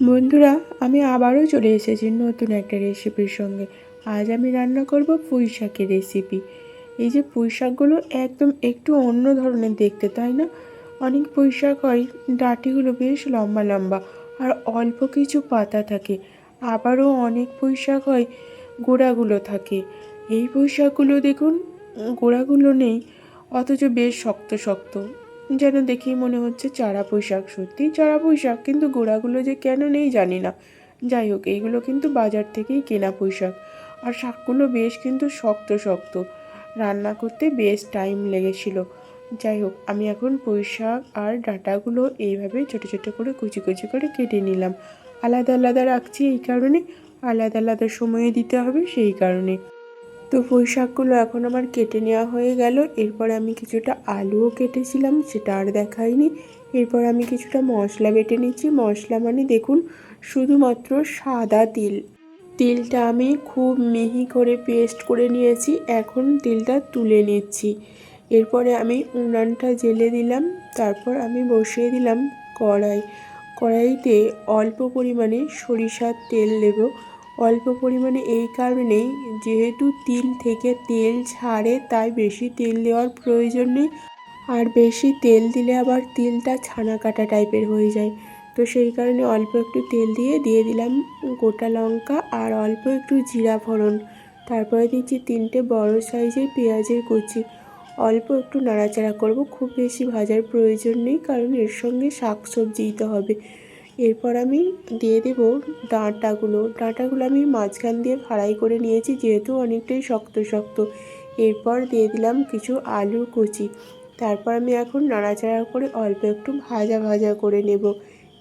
বন্ধুরা, আমি আবারও চলে এসেছি নতুন একটা রেসিপির সঙ্গে। আজ আমি রান্না করব পুঁই শাকের রেসিপি। এই যে পুঁই শাকগুলো একদম একটু অন্য ধরনের দেখতে, তাই না? অনেক পুঁই শাক হয়, ডাঁটিগুলো বেশ লম্বা লম্বা আর অল্প কিছু পাতা থাকে। আবারও অনেক পুঁই শাক হয়, গোড়াগুলো থাকে। এই পুঁই শাকগুলো দেখুন, গোড়াগুলো নেই, অথচ বেশ শক্ত শক্ত। যেন দেখেই মনে হচ্ছে চারা পোশাক, সত্যি চারা পোশাক, কিন্তু গোড়াগুলো যে কেন নেই জানি না। যাই হোক, এইগুলো কিন্তু বাজার থেকেই কেনা পোশাক। আর শাকগুলো বেশ কিন্তু শক্ত শক্ত। রান্না করতে বেশ টাইম লেগেছিল। যাই হোক, আমি এখন পুঁই শাক আর ডাঁটাগুলো এইভাবে ছোটো ছোটো করে কুচি কুচি করে কেটে নিলাম। আলাদা আলাদা রাখছি এই কারণে। আলাদা আলাদা সময়ে দিতে হবে সেই কারণে। তো পুঁই শাকগুলো এখন আমার কেটে নেওয়া হয়ে গেল। এরপর আমি কিছুটা আলুও কেটেছিলাম, সেটা আর দেখাইনি। এরপর আমি কিছুটা মশলা বেটে নিচ্ছি। মশলা মানে দেখুন, শুধুমাত্র সাদা তিল। তিলটা আমি খুব মিহি করে পেস্ট করে নিয়েছি। এখন তিলটা তুলে নিচ্ছি। এরপরে আমি উনানটা জেলে দিলাম। তারপর আমি বসিয়ে দিলাম কড়াই। কড়াইতে অল্প পরিমাণে সরিষার তেল দেবো। অল্প পরিমাণে এই কারণেই যেহেতু তিল থেকে তেল ছাড়ে, তাই বেশি তেল দেওয়ার প্রয়োজন নেই। আর বেশি তেল দিলে আবার তিলটা ছানা কাটা টাইপের হয়ে যায়। তো সেই কারণে অল্প একটু তেল দিয়ে দিয়ে দিলাম গোটা লঙ্কা আর অল্প একটু জিরা ফোড়ন। তারপরে দিচ্ছি তিনটে বড় সাইজের পেঁয়াজের কুচি। অল্প একটু নাড়াচাড়া করব, খুব বেশি ভাজার প্রয়োজন নেই, কারণ এর সঙ্গে শাক সবজি দিতে হবে। এরপর আমি দিয়ে দেব ডাঁটাগুলো। ডাঁটাগুলো আমি মাঝখান দিয়ে ফ্রাই করে নিয়েছি, যেহেতু অনেকটাই শক্ত শক্ত। এরপর দিয়ে দিলাম কিছু আলু কুচি। তারপর আমি এখন নাড়াচাড়া করে অল্প একটু ভাজা ভাজা করে নেব।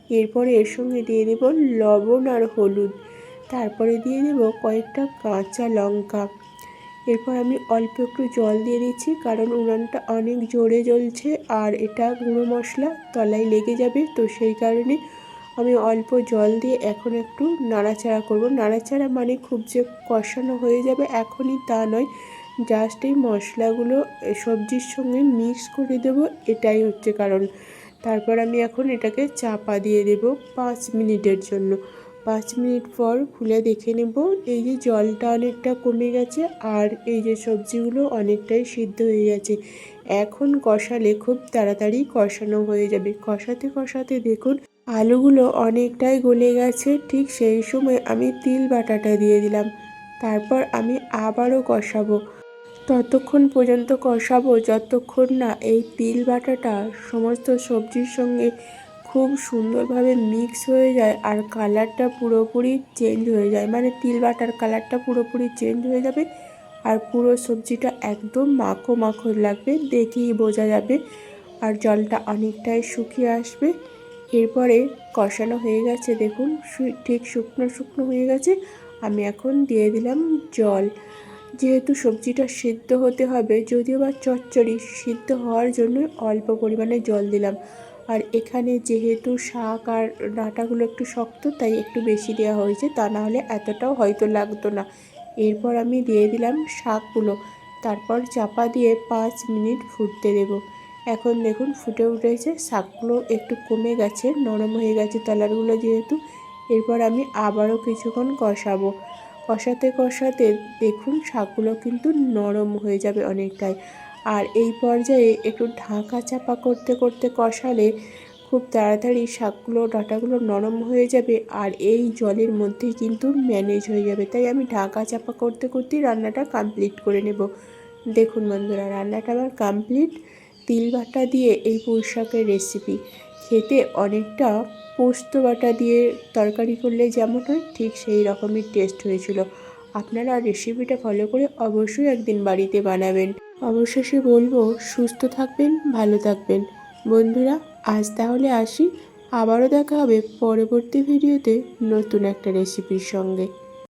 এরপর এর সঙ্গে দিয়ে দেব লবণ আর হলুদ। তারপরে দিয়ে দেব কয়েকটা কাঁচা লঙ্কা। এরপর আমি অল্প একটু জল দিয়ে দিচ্ছি, কারণ উনানটা অনেক জোরে জ্বলছে আর এটা গুঁড়ো মশলা তলায় লেগে যাবে, তো সেই কারণে আমি অল্প জল দিয়ে এখন একটু নাড়াচাড়া করব। নাড়াচাড়া মানে খুব যে কষানো হয়ে যাবে এখনই তা নয় জাস্ট এই মশলাগুলো সবজির সঙ্গে মিক্স করে দেব, এটাই হচ্ছে কারণ। তারপর আমি এখন এটাকে চাপা দিয়ে দেব পাঁচ মিনিটের জন্য। পাঁচ মিনিট পর খুলে দেখে নেব, এই যে জলটা অনেকটা কমে গেছে আর এই যে সবজিগুলো অনেকটাই সিদ্ধ হয়ে গেছে। এখন কষালে খুব তাড়াতাড়ি কষানো হয়ে যাবে। কষাতে কষাতে দেখুন আলুগুলো অনেকটাই গলে গেছে, ঠিক সেই সময় আমি তিল বাটাটা দিয়ে দিলাম। তারপর আমি আবারও কষাবো। ততক্ষণ পর্যন্ত কষাবো যতক্ষণ না এই তিল বাটাটা সমস্ত সবজির সঙ্গে খুব সুন্দরভাবে মিক্স হয়ে যায় আর কালারটা পুরোপুরি চেঞ্জ হয়ে যায়। মানে তিল বাটার কালারটা পুরোপুরি চেঞ্জ হয়ে যাবে আর পুরো সবজিটা একদম মাখো মাখো লাগবে, দেখেই বোঝা যাবে। আর জলটা অনেকটাই শুকিয়ে আসবে। এরপরে কষানো হয়ে গেছে, দেখুন ঠিক শুকনো শুকনো হয়ে গেছে। আমি এখন দিয়ে দিলাম জল। যেহেতু সবজিটা সিদ্ধ হতে হবে, যদিও বা চচ্চড়ি সিদ্ধ হওয়ার জন্য অল্প পরিমাণে জল দিলাম। আর এখানে যেহেতু শাক আর ডাঁটাগুলো একটু শক্ত, তাই একটু বেশি দেওয়া হয়েছে, তা না হলে এতটাও হয়তো লাগতো না। এরপর আমি দিয়ে দিলাম শাকগুলো। তারপর চাপা দিয়ে পাঁচ মিনিট ফুটতে দেবো। এখন দেখুন ফুটে উঠেছে, শাকগুলো একটু কমে গেছে, নরম হয়ে গেছে তলারগুলো যেহেতু। এরপর আমি আবারও কিছুক্ষণ কষাবো। কষাতে কষাতে দেখুন শাকগুলো কিন্তু নরম হয়ে যাবে অনেকটাই। আর এই পর্যায়ে একটু ঢাকা চাপা করতে করতে কষালে খুব তাড়াতাড়ি শাকগুলো, ডাটাগুলো নরম হয়ে যাবে আর এই জলের মধ্যেই কিন্তু ম্যানেজ হয়ে যাবে। তাই আমি ঢাকা চাপা করতে করতেই রান্নাটা কমপ্লিট করে নেব। দেখুন বন্ধুরা, রান্নাটা আমার কমপ্লিট। তিল বাটা দিয়ে এই পুঁই শাকের রেসিপি খেতে অনেকটা পোস্ত বাটা দিয়ে তরকারি করলে যেমন হয়, ঠিক সেই রকমই টেস্ট হয়েছিল। আপনারা রেসিপিটা ফলো করে অবশ্যই একদিন বাড়িতে বানাবেন। অবশেষে বলব, সুস্থ থাকবেন, ভালো থাকবেন। বন্ধুরা, আজ তাহলে আসি। আবারও দেখা হবে পরবর্তী ভিডিওতে নতুন একটা রেসিপির সঙ্গে।